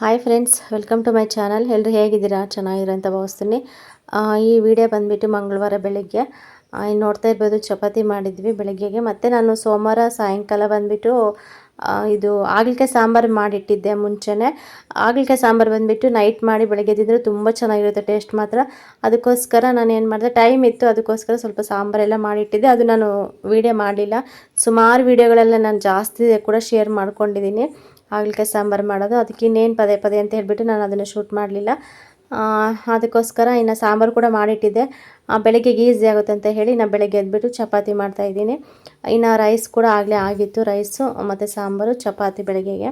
Hi friends welcome to my channel ಎಲ್ಲರೂ ಹೇಗಿದ್ದೀರಾ? ಚೆನ್ನಾಗಿರೋ ಅಂತ ಭಾವಿಸ್ತೀನಿ. ಈ ವಿಡಿಯೋ ಬಂದುಬಿಟ್ಟು ಮಂಗಳವಾರ ಬೆಳಗ್ಗೆ ಇನ್ನು ನೋಡ್ತಾ ಇರ್ಬೋದು ಚಪಾತಿ ಮಾಡಿದ್ವಿ ಬೆಳಗ್ಗೆಗೆ. ಮತ್ತು ನಾನು ಸೋಮವಾರ ಸಾಯಂಕಾಲ ಬಂದುಬಿಟ್ಟು ಇದು ಆಗ್ಲಿಕಾಯಿ ಸಾಂಬಾರು ಮಾಡಿಟ್ಟಿದ್ದೆ ಮುಂಚೆನೇ. ಆಗ್ಲಿಕಾಯಿ ಸಾಂಬಾರು ಬಂದುಬಿಟ್ಟು ನೈಟ್ ಮಾಡಿ ಬೆಳಗ್ಗೆ ತಿಂದರೆ ತುಂಬ ಚೆನ್ನಾಗಿರುತ್ತೆ ಟೇಸ್ಟ್ ಮಾತ್ರ. ಅದಕ್ಕೋಸ್ಕರ ನಾನು ಏನು ಮಾಡಿದೆ ಟೈಮ್ ಇತ್ತು, ಅದಕ್ಕೋಸ್ಕರ ಸ್ವಲ್ಪ ಸಾಂಬಾರೆಲ್ಲ ಮಾಡಿಟ್ಟಿದ್ದೆ. ಅದು ನಾನು ವೀಡಿಯೋ ಮಾಡಲಿಲ್ಲ. ಸುಮಾರು ವೀಡಿಯೋಗಳೆಲ್ಲ ನಾನು ಜಾಸ್ತಿ ಕೂಡ ಶೇರ್ ಮಾಡ್ಕೊಂಡಿದ್ದೀನಿ. ಹಾಗಲಕಾಯಿ ಸಾಂಬಾರು ಮಾಡೋದು. ಅದಕ್ಕೆ ಇನ್ನೇನು ಪದೇ ಪದೇ ಅಂತ ಹೇಳಿಬಿಟ್ಟು ನಾನು ಅದನ್ನು ಶೂಟ್ ಮಾಡಲಿಲ್ಲ. ಅದಕ್ಕೋಸ್ಕರ ಇನ್ನು ಸಾಂಬಾರು ಕೂಡ ಮಾಡಿಟ್ಟಿದ್ದೆ. ಬೆಳಗ್ಗೆ ಬೆಳಗ್ಗೆಗೆ ಈಸಿ ಆಗುತ್ತೆ ಅಂತ ಹೇಳಿ ನಾನು ಬೆಳಗ್ಗೆ ಎದ್ಬಿಟ್ಟು ಚಪಾತಿ ಮಾಡ್ತಾಯಿದ್ದೀನಿ ಇನ್ನು ರೈಸ್ ಕೂಡ ಆಗಲೇ ಆಗಿತ್ತು ರೈಸು ಮತ್ತು ಸಾಂಬಾರು, ಚಪಾತಿ ಬೆಳಗ್ಗೆಗೆ.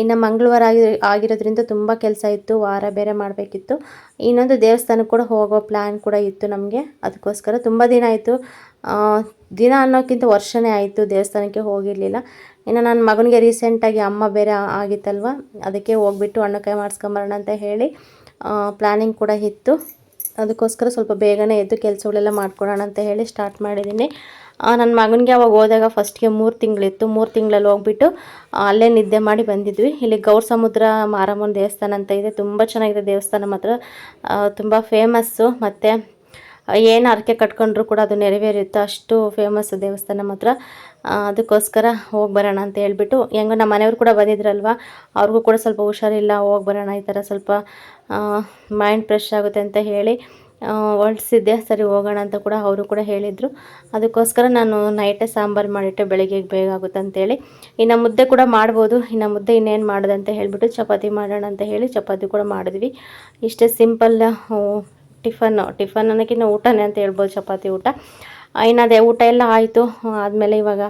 ಇನ್ನು ಮಂಗಳವಾರ ಆಗಿ ಆಗಿರೋದ್ರಿಂದ ತುಂಬ ಕೆಲಸ ಇತ್ತು, ವಾರ ಬೇರೆ ಮಾಡಬೇಕಿತ್ತು. ಇನ್ನೊಂದು ದೇವಸ್ಥಾನಕ್ಕೆ ಕೂಡ ಹೋಗೋ ಪ್ಲ್ಯಾನ್ ಕೂಡ ಇತ್ತು ನಮಗೆ. ಅದಕ್ಕೋಸ್ಕರ ತುಂಬ ದಿನ ಆಯಿತು. ದಿನ ಅನ್ನೋಕ್ಕಿಂತ ವರ್ಷನೇ ಆಯಿತು ದೇವಸ್ಥಾನಕ್ಕೆ ಹೋಗಿರಲಿಲ್ಲ. ಇನ್ನು ನನ್ನ ಮಗನಿಗೆ ರೀಸೆಂಟಾಗಿ ಅಮ್ಮ ಬೇರೆ ಆಗಿತ್ತಲ್ವ, ಅದಕ್ಕೆ ಹೋಗ್ಬಿಟ್ಟು ಹಣ್ಣುಕಾಯಿ ಮಾಡಿಸ್ಕೊಂಬರೋಣ ಅಂತ ಹೇಳಿ ಪ್ಲ್ಯಾನಿಂಗ್ ಕೂಡ ಇತ್ತು. ಅದಕ್ಕೋಸ್ಕರ ಸ್ವಲ್ಪ ಬೇಗನೆ ಎದ್ದು ಕೆಲಸಗಳೆಲ್ಲ ಮಾಡ್ಕೊಡೋಣ ಅಂತ ಹೇಳಿ ಸ್ಟಾರ್ಟ್ ಮಾಡಿದ್ದೀನಿ. ನನ್ನ ಮಗನಿಗೆ ಅವಾಗ ಹೋದಾಗ ಫಸ್ಟ್ಗೆ ಮೂರು ತಿಂಗಳಿತ್ತು. ಮೂರು ತಿಂಗಳಲ್ಲಿ ಹೋಗ್ಬಿಟ್ಟು ಅಲ್ಲೇ ನಿದ್ದೆ ಮಾಡಿ ಬಂದಿದ್ವಿ. ಇಲ್ಲಿ ಗೌರ್ ಸಮುದ್ರ ಮಾರಮ್ಮನ ದೇವಸ್ಥಾನ ಅಂತ ಇದೆ. ತುಂಬ ಚೆನ್ನಾಗಿದೆ ದೇವಸ್ಥಾನ ಮಾತ್ರ. ತುಂಬ ಫೇಮಸ್ಸು ಮತ್ತು ಏನು ಹರಕೆ ಕಟ್ಕೊಂಡ್ರು ಕೂಡ ಅದು ನೆರವೇರುತ್ತೆ ಅಷ್ಟು ಫೇಮಸ್ ದೇವಸ್ಥಾನ ಮಾತ್ರ. ಅದಕ್ಕೋಸ್ಕರ ಹೋಗಿ ಬರೋಣ ಅಂತ ಹೇಳ್ಬಿಟ್ಟು, ಹೆಂಗೋ ನಮ್ಮ ಮನೆಯವ್ರು ಕೂಡ ಬಂದಿದ್ರಲ್ವ? ಅವ್ರಿಗೂ ಕೂಡ ಸ್ವಲ್ಪ ಹುಷಾರಿಲ್ಲ. ಹೋಗಿ ಬರೋಣ ಈ ಥರ ಸ್ವಲ್ಪ ಮೈಂಡ್ ಫ್ರೆಶ್ ಆಗುತ್ತೆ ಅಂತ ಹೇಳಿ ಹೊರಡ್ಸಿದ್ದೆ ಸರಿ ಹೋಗೋಣ ಅಂತ ಕೂಡ ಅವರು ಕೂಡ ಹೇಳಿದರು. ಅದಕ್ಕೋಸ್ಕರ ನಾನು ನೈಟೇ ಸಾಂಬಾರು ಮಾಡಿಟ್ಟೆ ಬೆಳಗ್ಗೆ ಬೇಗ ಆಗುತ್ತೆ ಅಂತೇಳಿ ಇನ್ನು ಮುದ್ದೆ ಕೂಡ ಮಾಡ್ಬೋದು. ಇನ್ನು ಮುದ್ದೆ ಇನ್ನೇನು ಮಾಡೋದು ಅಂತ ಹೇಳಿಬಿಟ್ಟು ಚಪಾತಿ ಮಾಡೋಣ ಅಂತ ಹೇಳಿ ಚಪಾತಿ ಕೂಡ ಮಾಡಿದ್ವಿ. ಇಷ್ಟೇ ಸಿಂಪಲ್ ಟಿಫನ್ ಟಿಫನ್ ಅನ್ನೋಕ್ಕಿಂತ ಊಟನೇ ಅಂತ ಹೇಳ್ಬೋದು ಚಪಾತಿ ಊಟ. ಇನ್ನು ಅದೇ ಊಟ ಎಲ್ಲ ಆಯಿತು. ಆದಮೇಲೆ ಇವಾಗ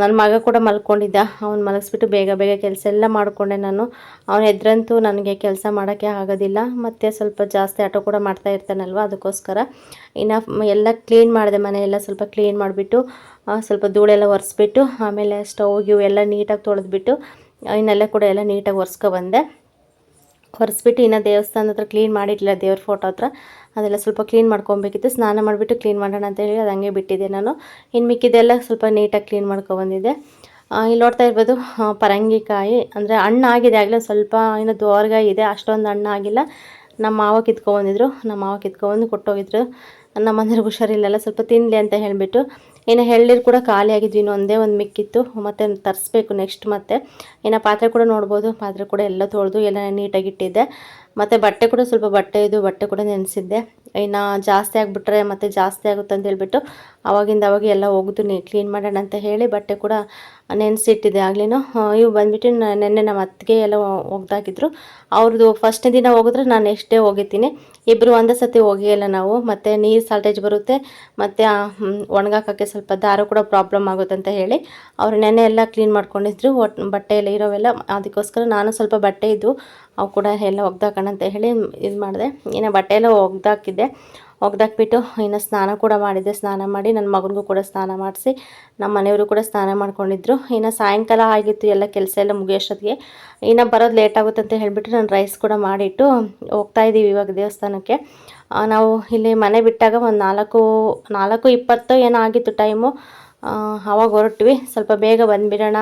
ನನ್ನ ಮಗ ಕೂಡ ಮಲ್ಕೊಂಡಿದ್ದ. ಅವ್ನು ಮಲಗಿಸ್ಬಿಟ್ಟು ಬೇಗ ಬೇಗ ಕೆಲಸ ಎಲ್ಲ ಮಾಡಿಕೊಂಡೆ ನಾನು. ಅವನು ಎದ್ರಂತೂ ನನಗೆ ಕೆಲಸ ಮಾಡೋಕ್ಕೆ ಆಗೋದಿಲ್ಲ. ಮತ್ತು ಸ್ವಲ್ಪ ಜಾಸ್ತಿ ಆಟೋ ಕೂಡ ಮಾಡ್ತಾ ಇರ್ತಾನಲ್ವ, ಅದಕ್ಕೋಸ್ಕರ. ಇನ್ನು ಎಲ್ಲ ಕ್ಲೀನ್ ಮಾಡಿದೆ, ಮನೆಯೆಲ್ಲ ಸ್ವಲ್ಪ ಕ್ಲೀನ್ ಮಾಡಿಬಿಟ್ಟು ಸ್ವಲ್ಪ ಧೂಳೆಲ್ಲ ಒರೆಸ್ಬಿಟ್ಟು, ಆಮೇಲೆ ಸ್ಟೌವ್ ಗಿವ್ ಎಲ್ಲ ನೀಟಾಗಿ ತೊಳೆದ್ಬಿಟ್ಟು ಇನ್ನೆಲ್ಲ ಕೂಡ ಎಲ್ಲ ನೀಟಾಗಿ ಒರೆಸ್ಕೊ ಬಂದೆ ಒರೆಸ್ಬಿಟ್ಟು ಇನ್ನು ದೇವಸ್ಥಾನದ ಹತ್ರ ಕ್ಲೀನ್ ಮಾಡಿಟ್ಟಿಲ್ಲ ದೇವ್ರ ಫೋಟೋ ಹತ್ರ. ಅದೆಲ್ಲ ಸ್ವಲ್ಪ ಕ್ಲೀನ್ ಮಾಡ್ಕೊಬೇಕಿತ್ತು. ಸ್ನಾನ ಮಾಡಿಬಿಟ್ಟು ಕ್ಲೀನ್ ಮಾಡೋಣ ಅಂತ ಹೇಳಿ ಅದು ಹಂಗೆ ಬಿಟ್ಟಿದ್ದೆ ನಾನು. ಇನ್ನು ಮಿಕ್ಕಿದೆಲ್ಲ ಸ್ವಲ್ಪ ನೀಟಾಗಿ ಕ್ಲೀನ್ ಮಾಡ್ಕೊಬಂದಿದ್ದೆ ಇಲ್ಲಿ ನೋಡ್ತಾ ಇರ್ಬೋದು ಪರಂಗಿಕಾಯಿ, ಅಂದರೆ ಹಣ್ಣಾಗಿದೆ ಆಗಲೇ ಸ್ವಲ್ಪ ಇನ್ನು ದೋರ್ಗಾಯಿ ಇದೆ, ಅಷ್ಟೊಂದು ಹಣ್ಣಾಗಿಲ್ಲ ನಮ್ಮ ಮಾವ ಕಿತ್ಕೊಬಂದಿದ್ರು ನಮ್ಮ ಮಾವ ಕಿತ್ಕೊಬಂದು ಕೊಟ್ಟೋಗಿದ್ರು. ನಮ್ಮ ಮನೆಯವ್ರಿಗೆ ಹುಷಾರಿಲ್ಲಲ್ಲ ಸ್ವಲ್ಪ ತಿನ್ನಲಿ ಅಂತ ಹೇಳಿಬಿಟ್ಟು ಇನ್ನು ಎಳ್ನೀರು ಕೂಡ ಖಾಲಿ ಆಗಿದ್ವಿ ಒಂದೇ ಒಂದು ಮಿಕ್ಕಿತ್ತು. ಮತ್ತೆ ತರಿಸ್ಬೇಕು ನೆಕ್ಸ್ಟ್ ಮತ್ತೆ. ಇನ್ನು ಪಾತ್ರೆ ಕೂಡ ನೋಡ್ಬೋದು, ಪಾತ್ರೆ ಕೂಡ ಎಲ್ಲ ತೊಳೆದು ಎಲ್ಲ ನೀಟಾಗಿ ಇಟ್ಟಿದ್ದೆ. ಮತ್ತು ಬಟ್ಟೆ ಕೂಡ ಸ್ವಲ್ಪ ಬಟ್ಟೆ ಇದು, ಬಟ್ಟೆ ಕೂಡ ನೆನೆಸಿದ್ದೆ. ಇನ್ನು ಜಾಸ್ತಿ ಆಗಿಬಿಟ್ರೆ ಮತ್ತೆ ಜಾಸ್ತಿ ಆಗುತ್ತೆ ಅಂತ ಹೇಳ್ಬಿಟ್ಟು ಅವಾಗಿಂದ ಅವಾಗ ಎಲ್ಲ ಒಗೆದು ನೀ ಕ್ಲೀನ್ ಮಾಡೋಣ ಅಂತ ಹೇಳಿ ಬಟ್ಟೆ ಕೂಡ ನೆನೆಸಿಟ್ಟಿದ್ದೆ ಆಗ್ಲೇನೋ. ಇವು ಬಂದುಬಿಟ್ಟು ನೆನ್ನೆ ನಮ್ಮ ಅತ್ತಿಗೆ ಎಲ್ಲ ಒಗ್ದಾಕಿದ್ರು ಅವ್ರದ್ದು ಫಸ್ಟ್ನೇ ದಿನ ಹೋಗಿದ್ರೆ ನಾನು ನೆಕ್ಸ್ಟ್ ಡೇ ಹೋಗಿರ್ತೀನಿ. ಇಬ್ಬರು ಒಂದೇ ಸತಿ ಒಗೆಯಲ್ಲ ನಾವು. ಮತ್ತು ನೀರು ಸಾಲ್ಟೇಜ್ ಬರುತ್ತೆ, ಮತ್ತು ಒಣಗಾಕೋಕ್ಕೆ ಸ್ವಲ್ಪ ದಾರ ಕೂಡ ಪ್ರಾಬ್ಲಮ್ ಆಗುತ್ತೆ ಅಂತ ಹೇಳಿ ಅವ್ರು ನೆನ್ನೆ ಎಲ್ಲ ಕ್ಲೀನ್ ಮಾಡ್ಕೊಂಡಿದ್ರು. ಬಟ್ಟೆ ಎಲ್ಲ ಇರೋವೆಲ್ಲ ಅದಕ್ಕೋಸ್ಕರ ನಾನು ಸ್ವಲ್ಪ ಬಟ್ಟೆ ಇದ್ದು ಅವು ಕೂಡ ಎಲ್ಲ ಒಗ್ದಾಕೋಣ ಅಂತ ಹೇಳಿ ಇದು ಮಾಡಿದೆ. ಏನೋ ಬಟ್ಟೆ ಎಲ್ಲ ಒಗ್ದಾಕಿದ್ದೆ. ಒಗ್ದಾಕ್ಬಿಟ್ಟು ಇನ್ನು ಸ್ನಾನ ಕೂಡ ಮಾಡಿದ್ದೆ ಸ್ನಾನ ಮಾಡಿ ನನ್ನ ಮಗನಿಗೂ ಕೂಡ ಸ್ನಾನ ಮಾಡಿಸಿ ನಮ್ಮ ಮನೆಯವರು ಕೂಡ ಸ್ನಾನ ಮಾಡ್ಕೊಂಡಿದ್ರು. ಇನ್ನು ಸಾಯಂಕಾಲ ಆಗಿತ್ತು ಎಲ್ಲ ಕೆಲಸ ಎಲ್ಲ ಮುಗಿಯೋಷ್ಟೊತ್ತಿಗೆ. ಇನ್ನು ಬರೋದು ಲೇಟ್ ಆಗುತ್ತೆ ಅಂತ ಹೇಳಿಬಿಟ್ಟು ನಾನು ರೈಸ್ ಕೂಡ ಮಾಡಿಟ್ಟು ಹೋಗ್ತಾ ಇದ್ದೀವಿ ಇವಾಗ ದೇವಸ್ಥಾನಕ್ಕೆ. ನಾವು ಇಲ್ಲಿ ಮನೆ ಬಿಟ್ಟಾಗ ಒಂದು ನಾಲ್ಕು ನಾಲ್ಕು ಇಪ್ಪತ್ತು ಏನೋ ಆಗಿತ್ತು ಟೈಮು ಆವಾಗ ಹೊರಟ್ವಿ. ಸ್ವಲ್ಪ ಬೇಗ ಬಂದುಬಿಡೋಣ.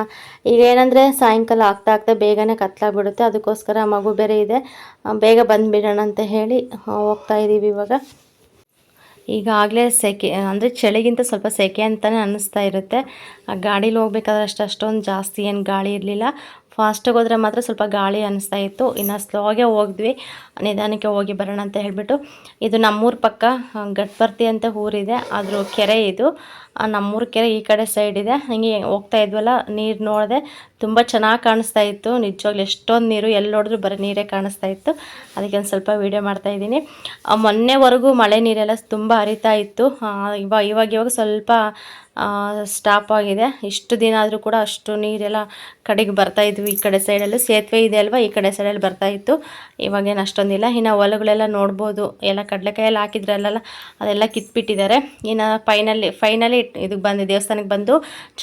ಈಗ ಏನಂದರೆ ಸಾಯಂಕಾಲ ಆಗ್ತಾ ಆಗ್ತಾ ಬೇಗನೆ ಕತ್ಲಾಗ್ಬಿಡುತ್ತೆ. ಅದಕ್ಕೋಸ್ಕರ ಮಗು ಬೇರೆ ಇದೆ. ಬೇಗ ಬಂದುಬಿಡೋಣ ಅಂತ ಹೇಳಿ ಹೋಗ್ತಾ ಇದ್ದೀವಿ ಇವಾಗ. ಈಗಾಗಲೇ ಸೆಕೆ, ಅಂದರೆ ಚಳಿಗಿಂತ ಸ್ವಲ್ಪ ಸೆಕೆ ಅಂತಲೇ ಅನ್ನಿಸ್ತಾ ಇರುತ್ತೆ. ಆ ಗಾಡೀಲಿ ಹೋಗ್ಬೇಕಾದ್ರೆ ಅಷ್ಟು ಅಷ್ಟೊಂದು ಜಾಸ್ತಿ ಏನು ಗಾಳಿ ಇರಲಿಲ್ಲ. ಫಾಸ್ಟಾಗಿ ಹೋದ್ರೆ ಮಾತ್ರ ಸ್ವಲ್ಪ ಗಾಳಿ ಅನ್ನಿಸ್ತಾ ಇತ್ತು. ಇನ್ನು ಸ್ಲೋಗೆ ಹೋಗಿದ್ವಿ ನಿಧಾನಕ್ಕೆ ಹೋಗಿ ಬರೋಣ ಅಂತ ಹೇಳಿಬಿಟ್ಟು ಇದು ನಮ್ಮೂರ ಪಕ್ಕ ಗಟ್ಪರ್ತಿ ಅಂತ ಊರಿದೆ. ಆದರೂ ಕೆರೆ ಇದು. ನಮ್ಮೂರು ಕೆರೆ ಈ ಕಡೆ ಸೈಡ್ ಇದೆ. ಹಂಗೆ ಹೋಗ್ತಾ ಇದ್ವಲ್ಲ, ನೀರು ನೋಡಿದೆ ತುಂಬ ಚೆನ್ನಾಗಿ ಕಾಣಿಸ್ತಾ ಇತ್ತು. ನಿಜವಾಗ್ಲೂ ಎಷ್ಟೊಂದು ನೀರು ಎಲ್ಲಿ ನೋಡಿದ್ರು ಬರೀ ನೀರೇ ಕಾಣಿಸ್ತಾ ಇತ್ತು. ಅದಕ್ಕೆ ಒಂದು ಸ್ವಲ್ಪ ವೀಡಿಯೋ ಮಾಡ್ತಾ ಇದ್ದೀನಿ. ಮೊನ್ನೆವರೆಗೂ ಮಳೆ ನೀರೆಲ್ಲ ತುಂಬ ಹರಿತಾ ಇತ್ತು. ಇವಾಗ ಇವಾಗ ಇವಾಗ ಸ್ವಲ್ಪ ಸ್ಟಾಪ್ ಆಗಿದೆ. ಇಷ್ಟು ದಿನ ಆದರೂ ಕೂಡ ಅಷ್ಟು ನೀರೆಲ್ಲ ಕಡೆಗೆ ಬರ್ತಾ ಇದ್ವು ಈ ಕಡೆ ಸೈಡಲ್ಲೂ ಸೇತುವೆ ಇದೆ ಅಲ್ವಾ, ಈ ಕಡೆ ಸೈಡಲ್ಲಿ ಬರ್ತಾ ಇತ್ತು. ಇವಾಗೇನು ಅಷ್ಟೊಂದಿಲ್ಲ ಇನ್ನು ಹೊಲಗಳೆಲ್ಲ ನೋಡ್ಬೋದು. ಎಲ್ಲ ಕಡಲೆಕಾಯಲ್ಲಿ ಹಾಕಿದ್ರಲ್ಲೆಲ್ಲ, ಅದೆಲ್ಲ ಕಿತ್ಬಿಟ್ಟಿದ್ದಾರೆ. ಇನ್ನು ಫೈನಲಿ ಫೈನಲಿ ಇದಕ್ಕೆ ಬಂದು, ದೇವಸ್ಥಾನಕ್ಕೆ ಬಂದು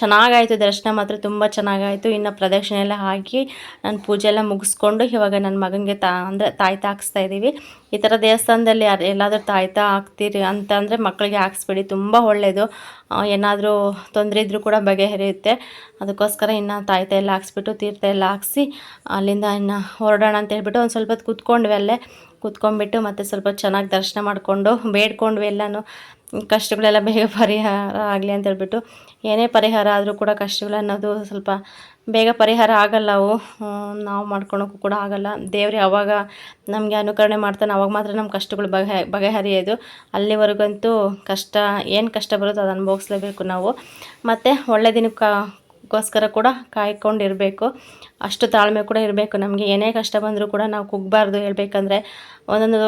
ಚೆನ್ನಾಗಾಯಿತು. ದರ್ಶನ ಮಾತ್ರ ತುಂಬ ಚೆನ್ನಾಗಾಯಿತು. ಇನ್ನು ಪ್ರದಕ್ಷಿಣೆ ಎಲ್ಲ ಹಾಕಿ ನಾನು ಪೂಜೆ ಎಲ್ಲ ಮುಗಿಸ್ಕೊಂಡು ಇವಾಗ ನನ್ನ ಮಗನಿಗೆ ತಾ, ಅಂದರೆ ತಾಯ್ತಾ ಹಾಕ್ಸ್ತಾ ಇದ್ದೀವಿ. ಈ ಥರ ದೇವಸ್ಥಾನದಲ್ಲಿ ಯಾರು, ಎಲ್ಲಾದರೂ ತಾಯ್ತಾ ಹಾಕ್ತೀರಿ ಅಂತ ಅಂದರೆ ಮಕ್ಕಳಿಗೆ ಹಾಕ್ಸ್ಬೇಡಿ. ತುಂಬ ಒಳ್ಳೆಯದು ಏನಾದರೂ ಏನಾದರೂ ತೊಂದರೆ ಇದ್ದರೂ ಕೂಡ ಬಗೆಹರಿಯುತ್ತೆ. ಅದಕ್ಕೋಸ್ಕರ ಇನ್ನು ತಾಯ್ತ ಎಲ್ಲ ಹಾಕ್ಸ್ಬಿಟ್ಟು, ತೀರ್ಥ ಎಲ್ಲ ಹಾಕ್ಸಿ ಅಲ್ಲಿಂದ ಇನ್ನು ಹೊರಡೋಣ ಅಂತ ಹೇಳ್ಬಿಟ್ಟು ಒಂದು ಸ್ವಲ್ಪ ಹೊತ್ತು ಕೂತ್ಕೊಂಡ್ವಿ ಅಲ್ಲೇ. ಕೂತ್ಕೊಂಡ್ಬಿಟ್ಟು ಮತ್ತೆ ಸ್ವಲ್ಪ ಚೆನ್ನಾಗಿ ದರ್ಶನ ಮಾಡಿಕೊಂಡು ಬೇಡ್ಕೊಂಡ್ವಿ ಎಲ್ಲನೂ. ಕಷ್ಟಗಳೆಲ್ಲ ಬೇಗ ಪರಿಹಾರ ಆಗಲಿ ಅಂತ ಹೇಳ್ಬಿಟ್ಟು ಏನೇ ಪರಿಹಾರ ಆದರೂ ಕೂಡ ಕಷ್ಟಗಳು ಅನ್ನೋದು ಸ್ವಲ್ಪ ಬೇಗ ಪರಿಹಾರ ಆಗಲ್ಲ ಅವು. ನಾವು ಮಾಡ್ಕೊಳೋಕ್ಕೂ ಕೂಡ ಆಗಲ್ಲ. ದೇವ್ರು ಯಾವಾಗ ನಮಗೆ ಅನುಕರಣೆ ಮಾಡ್ತಾನೆ ಅವಾಗ ಮಾತ್ರ ನಮ್ಮ ಕಷ್ಟಗಳು ಬಗೆ, ಬಗೆಹರಿಯೋದು. ಅಲ್ಲಿವರೆಗಂತೂ ಕಷ್ಟ, ಏನು ಕಷ್ಟ ಬರುತ್ತೋ ಅದು ಅನುಭವಿಸ್ಲೇಬೇಕು ನಾವು. ಮತ್ತು ಒಳ್ಳೆ ದಿನಕ್ಕೆ ಗೋಸ್ಕರ ಕೂಡ ಕಾಯ್ಕೊಂಡಿರಬೇಕು. ಅಷ್ಟು ತಾಳ್ಮೆ ಕೂಡ ಇರಬೇಕು ನಮಗೆ. ಏನೇ ಕಷ್ಟ ಬಂದರೂ ಕೂಡ ನಾವು ಕುಗ್ಗಬಾರ್ದು ಹೇಳ್ಬೇಕಂದ್ರೆ ಒಂದೊಂದು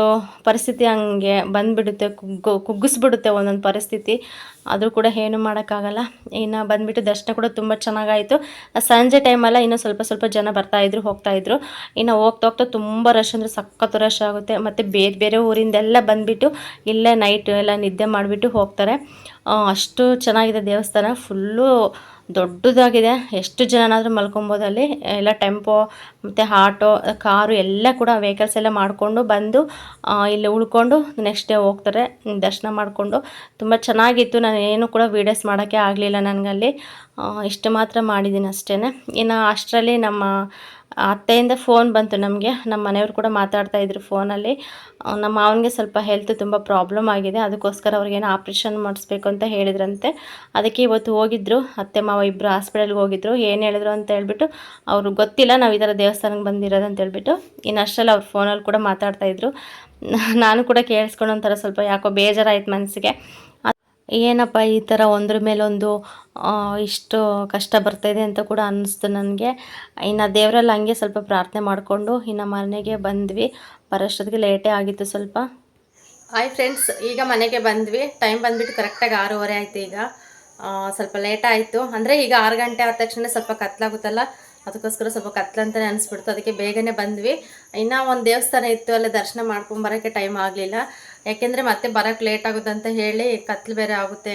ಪರಿಸ್ಥಿತಿ ಹಂಗೆ ಬಂದುಬಿಡುತ್ತೆ, ಕುಗ್ಗು, ಕುಗ್ಗಿಸ್ಬಿಡುತ್ತೆ ಒಂದೊಂದು ಪರಿಸ್ಥಿತಿ. ಆದರೂ ಕೂಡ ಏನು ಮಾಡೋಕ್ಕಾಗಲ್ಲ. ಇನ್ನು ಬಂದುಬಿಟ್ಟು ದರ್ಶನ ಕೂಡ ತುಂಬ ಚೆನ್ನಾಗಾಯಿತು. ಸಂಜೆ ಟೈಮಲ್ಲ ಇನ್ನೂ ಸ್ವಲ್ಪ ಸ್ವಲ್ಪ ಜನ ಬರ್ತಾಯಿದ್ರು ಹೋಗ್ತಾಯಿದ್ರು ಇನ್ನು ಹೋಗ್ತಾ ಹೋಗ್ತಾ ತುಂಬ ರಶ್ ಅಂದರೆ ಸಖತ್ತು ರಶ್ ಆಗುತ್ತೆ. ಮತ್ತು ಬೇರೆ ಬೇರೆ ಊರಿಂದೆಲ್ಲ ಬಂದುಬಿಟ್ಟು ಇಲ್ಲೇ ನೈಟ್ ಎಲ್ಲ ನಿದ್ದೆ ಮಾಡಿಬಿಟ್ಟು ಹೋಗ್ತಾರೆ. ಅಷ್ಟು ಚೆನ್ನಾಗಿದೆ ದೇವಸ್ಥಾನ. ಫುಲ್ಲು ದೊಡ್ಡದಾಗಿದೆ. ಎಷ್ಟು ಜನನಾದರೂ ಮಲ್ಕೊಬೋದು ಅಲ್ಲಿ. ಎಲ್ಲ ಟೆಂಪೋ, ಮತ್ತು ಆಟೋ, ಕಾರು ಎಲ್ಲ ಕೂಡ ವೆಹಿಕಲ್ಸ್ ಎಲ್ಲ ಮಾಡಿಕೊಂಡು ಬಂದು ಇಲ್ಲಿ ಉಳ್ಕೊಂಡು ನೆಕ್ಸ್ಟ್ ಡೇ ಹೋಗ್ತಾರೆ. ದರ್ಶನ ಮಾಡಿಕೊಂಡು. ತುಂಬ ಚೆನ್ನಾಗಿತ್ತು. ನಾನು ಏನು ಕೂಡ ವೀಡಿಯೋಸ್ ಮಾಡೋಕ್ಕೆ ಆಗಲಿಲ್ಲ ನನಗಲ್ಲಿ. ಇಷ್ಟು ಮಾತ್ರ ಮಾಡಿದ್ದೀನಿ ಅಷ್ಟೇ ಇನ್ನು ಅಷ್ಟರಲ್ಲಿ ನಮ್ಮ ಅತ್ತೆಯಿಂದ ಫೋನ್ ಬಂತು ನಮಗೆ. ನಮ್ಮ ಮನೆಯವರು ಕೂಡ ಮಾತಾಡ್ತಾ ಇದ್ರು ಫೋನಲ್ಲಿ ನಮ್ಮ ಮಾವನಿಗೆ ಸ್ವಲ್ಪ ಹೆಲ್ತ್ ತುಂಬ ಪ್ರಾಬ್ಲಮ್ ಆಗಿದೆ. ಅದಕ್ಕೋಸ್ಕರ ಅವ್ರಿಗೇನು ಆಪ್ರೇಷನ್ ಮಾಡಿಸ್ಬೇಕು ಅಂತ ಹೇಳಿದ್ರಂತೆ. ಅದಕ್ಕೆ ಇವತ್ತು ಹೋಗಿದ್ರು. ಅತ್ತೆ ಮಾವ ಇಬ್ಬರು ಹಾಸ್ಪಿಟಲ್ಗೆ ಹೋಗಿದ್ರು. ಏನು ಹೇಳಿದ್ರು ಅಂತ ಹೇಳ್ಬಿಟ್ಟು ಅವ್ರು ಗೊತ್ತಿಲ್ಲ ನಾವು ಈ ಥರ ದೇವಸ್ಥಾನಕ್ಕೆ ಬಂದಿರೋದು ಅಂತ ಹೇಳ್ಬಿಟ್ಟು ಇನ್ನು ಅಷ್ಟರಲ್ಲಿ ಅವ್ರು ಫೋನಲ್ಲಿ ಕೂಡ ಮಾತಾಡ್ತಾ ಇದ್ರು. ನಾನು ಕೂಡ ಕೇಳಿಸ್ಕೊಂಡು ಒಂಥರ ಸ್ವಲ್ಪ ಯಾಕೋ ಬೇಜಾರಾಯ್ತು ಮನಸ್ಸಿಗೆ ಏನಪ್ಪ ಈ ಥರ ಒಂದ್ರ ಮೇಲೊಂದು ಇಷ್ಟು ಕಷ್ಟ ಬರ್ತಾಯಿದೆ ಅಂತ ಕೂಡ ಅನ್ನಿಸ್ತು ನನಗೆ. ಇನ್ನು ದೇವರಲ್ಲಿ ಹಂಗೆ ಸ್ವಲ್ಪ ಪ್ರಾರ್ಥನೆ ಮಾಡಿಕೊಂಡು ಇನ್ನು ಮನೆಗೆ ಬಂದ್ವಿ. ಬರೋಷ್ಟೊತ್ತಿಗೆ ಲೇಟೇ ಆಗಿತ್ತು ಸ್ವಲ್ಪ. ಹಾಯ್ ಫ್ರೆಂಡ್ಸ್ ಈಗ ಮನೆಗೆ ಬಂದ್ವಿ. ಟೈಮ್ ಬಂದ್ಬಿಟ್ಟು ಕರೆಕ್ಟಾಗಿ ಆರೂವರೆ ಆಯಿತು ಈಗ. ಸ್ವಲ್ಪ ಲೇಟ್ ಆಯಿತು. ಅಂದರೆ ಈಗ ಆರು ಗಂಟೆ ಆದ ತಕ್ಷಣ ಸ್ವಲ್ಪ ಕತ್ಲಾಗುತ್ತಲ್ಲ, ಅದಕ್ಕೋಸ್ಕರ ಸ್ವಲ್ಪ ಕತ್ಲಂತಲೇ ಅನಿಸ್ಬಿಡ್ತು. ಅದಕ್ಕೆ ಬೇಗನೆ ಬಂದ್ವಿ. ಇನ್ನೂ ಒಂದು ದೇವಸ್ಥಾನ ಇತ್ತು, ಅಲ್ಲೇ ದರ್ಶನ ಮಾಡ್ಕೊಂಬರೋಕ್ಕೆ ಟೈಮ್ ಆಗಲಿಲ್ಲ. ಯಾಕೆಂದರೆ ಮತ್ತೆ ಬರೋಕ್ಕೆ ಲೇಟ್ ಆಗುತ್ತೆ ಅಂತ ಹೇಳಿ ಕತ್ಲು ಬೇರೆ ಆಗುತ್ತೆ.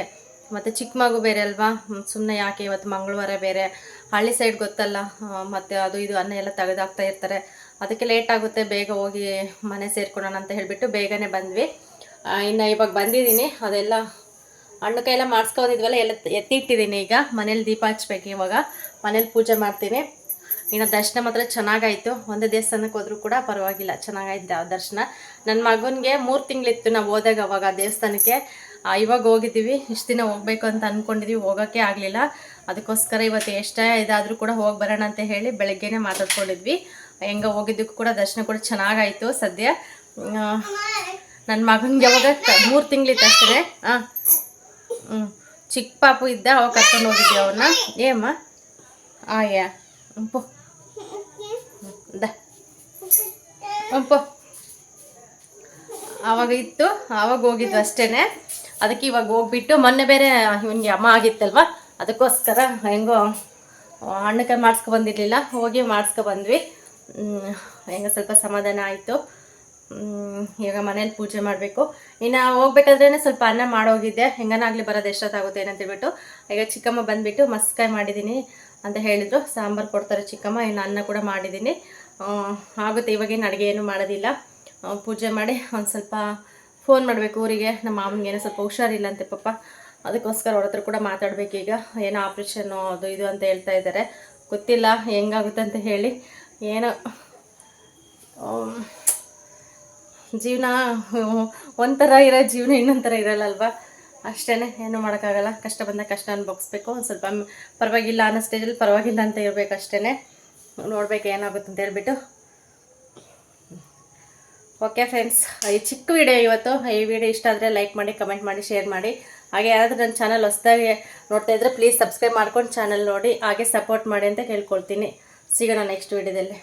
ಮತ್ತು ಚಿಕ್ಕ ಮಗು ಬೇರೆ ಅಲ್ವಾ? ಸುಮ್ಮನೆ ಯಾಕೆ ಇವತ್ತು ಮಂಗಳವಾರ ಬೇರೆ? ಹಳ್ಳಿ ಸೈಡ್ ಗೊತ್ತಲ್ಲ. ಮತ್ತು ಅದು ಇದು ಅನ್ನ ಎಲ್ಲ ತೆಗೆದಾಕ್ತಾ ಇರ್ತಾರೆ. ಅದಕ್ಕೆ ಲೇಟ್ ಆಗುತ್ತೆ, ಬೇಗ ಹೋಗಿ ಮನೆ ಸೇರ್ಕೊಳ್ಳೋಣ ಅಂತ ಹೇಳಿಬಿಟ್ಟು ಬೇಗನೆ ಬಂದ್ವಿ. ಇನ್ನು ಇವಾಗ ಬಂದಿದ್ದೀನಿ. ಅದೆಲ್ಲ ಹಣ್ಣು ಕೈಯೆಲ್ಲ ಮಾಡಿಸ್ಕೊಂಡಿದ್ವಲ್ಲ ಎಲ್ಲ ಎತ್ತಿಟ್ಟಿದ್ದೀನಿ ಈಗ. ಮನೇಲಿ ದೀಪ ಹಚ್ಬೇಕು ಇವಾಗ. ಮನೇಲಿ ಪೂಜೆ ಮಾಡ್ತೀನಿ. ಇನ್ನು ದರ್ಶನ ಮಾತ್ರ ಚೆನ್ನಾಗಾಯಿತು. ಒಂದೇ ದೇವಸ್ಥಾನಕ್ಕೆ ಹೋದ್ರೂ ಕೂಡ ಪರವಾಗಿಲ್ಲ ಚೆನ್ನಾಗಾಯ್ತು ಆ ದರ್ಶನ. ನನ್ನ ಮಗನಿಗೆ ಮೂರು ತಿಂಗಳಿತ್ತು ನಾವು ಹೋದಾಗ ಅವಾಗ ದೇವಸ್ಥಾನಕ್ಕೆ. ಇವಾಗ ಹೋಗಿದ್ದೀವಿ. ಇಷ್ಟು ದಿನ ಹೋಗ್ಬೇಕು ಅಂತ ಅಂದ್ಕೊಂಡಿದ್ದೀವಿ ಹೋಗೋಕ್ಕೆ ಆಗಲಿಲ್ಲ. ಅದಕ್ಕೋಸ್ಕರ ಇವತ್ತು ಎಷ್ಟೇ ಇದಾದರೂ ಕೂಡ ಹೋಗಿ ಬರೋಣ ಅಂತ ಹೇಳಿ ಬೆಳಗ್ಗೆನೇ ಮಾತಾಡ್ಕೊಂಡಿದ್ವಿ. ಹೆಂಗ ಹೋಗಿದ್ದಕ್ಕೂ ಕೂಡ ದರ್ಶನ ಕೂಡ ಚೆನ್ನಾಗಾಯಿತು ಸದ್ಯ. ನನ್ನ ಮಗನಿಗೆ ಅವಾಗ ಮೂರು ತಿಂಗಳಿತ್ತು ಅಷ್ಟೇ. ಹಾಂ ಚಿಕ್ಕ ಪಾಪು ಇದ್ದ, ಅವಾಗ ಕರ್ಕೊಂಡು ಹೋಗಿದ್ವಿ ಅವನ್ನ ಏಮ್ಮ ಆಯ್ಯ ದ ಉಂಪು ಆವಾಗ ಇತ್ತು ಆವಾಗ ಹೋಗಿದ್ದು ಅಷ್ಟೇನೆ. ಅದಕ್ಕೆ ಇವಾಗ ಹೋಗ್ಬಿಟ್ಟು ಮೊನ್ನೆ ಬೇರೆ ಇವನಿಗೆ ಅಮ್ಮ ಆಗಿತ್ತಲ್ವ? ಅದಕ್ಕೋಸ್ಕರ ಹೆಂಗೋ ಅಣ್ಣಕ್ಕೆ ಮಾಡಿಸ್ಕೊ ಬಂದಿರಲಿಲ್ಲ. ಹೋಗಿ ಮಾಡಿಸ್ಕೊ ಬಂದ್ವಿ. ಹೆಂಗೋ ಸ್ವಲ್ಪ ಸಮಾಧಾನ ಆಯಿತು. ಈಗ ಮನೇಲಿ ಪೂಜೆ ಮಾಡಬೇಕು. ಇನ್ನು ಹೋಗ್ಬೇಕಾದ್ರೇ ಸ್ವಲ್ಪ ಅನ್ನ ಮಾಡೋಗಿದ್ದೆ. ಹೆಂಗನಾಗಲಿ ಬರೋದು ಎಷ್ಟೊತ್ತಾಗುತ್ತೆ ಏನಂತ ಹೇಳ್ಬಿಟ್ಟು. ಈಗ ಚಿಕ್ಕಮ್ಮ ಬಂದುಬಿಟ್ಟು ಮಸ್ಕಾಯಿ ಮಾಡಿದ್ದೀನಿ ಅಂತ ಹೇಳಿದರು. ಸಾಂಬಾರು ಕೊಡ್ತಾರೆ ಚಿಕ್ಕಮ್ಮ, ಇನ್ನು ಅನ್ನ ಕೂಡ ಮಾಡಿದ್ದೀನಿ. ಆಗುತ್ತೆ. ಇವಾಗೇನು ಅಡುಗೆ ಏನು ಮಾಡೋದಿಲ್ಲ. ಪೂಜೆ ಮಾಡಿ ಒಂದು ಸ್ವಲ್ಪ ಫೋನ್ ಮಾಡಬೇಕು ಊರಿಗೆ. ನಮ್ಮ ಮಾವನಿಗೆ ಏನೋ ಸ್ವಲ್ಪ ಹುಷಾರಿಲ್ಲ ಅಂತೆ ಪಾಪ. ಅದಕ್ಕೋಸ್ಕರ ಅವ್ರ ಹತ್ರ ಕೂಡ ಮಾತಾಡಬೇಕು ಈಗ. ಏನೋ ಆಪ್ರೇಷನ್ನು ಅದು ಇದು ಅಂತ ಹೇಳ್ತಾ ಇದ್ದಾರೆ. ಗೊತ್ತಿಲ್ಲ ಹೆಂಗಾಗುತ್ತೆ ಅಂತ ಹೇಳಿ. ಏನೋ ಜೀವನ, ಒಂಥರ ಇರೋ ಜೀವನ ಇನ್ನೊಂಥರ ಥರ ಇರಲ್ಲಲ್ವಾ ಅಷ್ಟೇ ಏನೂ ಮಾಡೋಕ್ಕಾಗಲ್ಲ. ಕಷ್ಟ ಬಂದಾಗ ಕಷ್ಟ ಅನುಭವಿಸ್ಬೇಕು. ಒಂದು ಸ್ವಲ್ಪ ಪರವಾಗಿಲ್ಲ ಅನ್ನೋ ಸ್ಟೇಜಲ್ಲಿ ಪರವಾಗಿಲ್ಲ ಅಂತ ಇರಬೇಕು ಅಷ್ಟೇ ನೋಡ್ಬೇಕು ಏನಾಗುತ್ತೆ ಅಂತ ಹೇಳ್ಬಿಟ್ಟು. ಓಕೆ ಫ್ರೆಂಡ್ಸ್ ಈ ಚಿಕ್ಕ ವಿಡಿಯೋ ಇವತ್ತು. ಈ ವಿಡಿಯೋ ಇಷ್ಟ ಆದರೆ ಲೈಕ್ ಮಾಡಿ ಕಮೆಂಟ್ ಮಾಡಿ ಶೇರ್ ಮಾಡಿ. ಹಾಗೆ ಯಾರಾದರೂ ನನ್ನ ಚಾನಲ್ ಹೊಸ್ದಾಗಿ ನೋಡ್ತಾ ಇದ್ರೆ ಪ್ಲೀಸ್ ಸಬ್ಸ್ಕ್ರೈಬ್ ಮಾಡ್ಕೊಂಡು ಚಾನಲ್ ನೋಡಿ, ಹಾಗೆ ಸಪೋರ್ಟ್ ಮಾಡಿ ಅಂತ ಕೇಳ್ಕೊಳ್ತೀನಿ. ಸಿಗೋಣ ನೆಕ್ಸ್ಟ್ ವಿಡಿಯೋದಲ್ಲಿ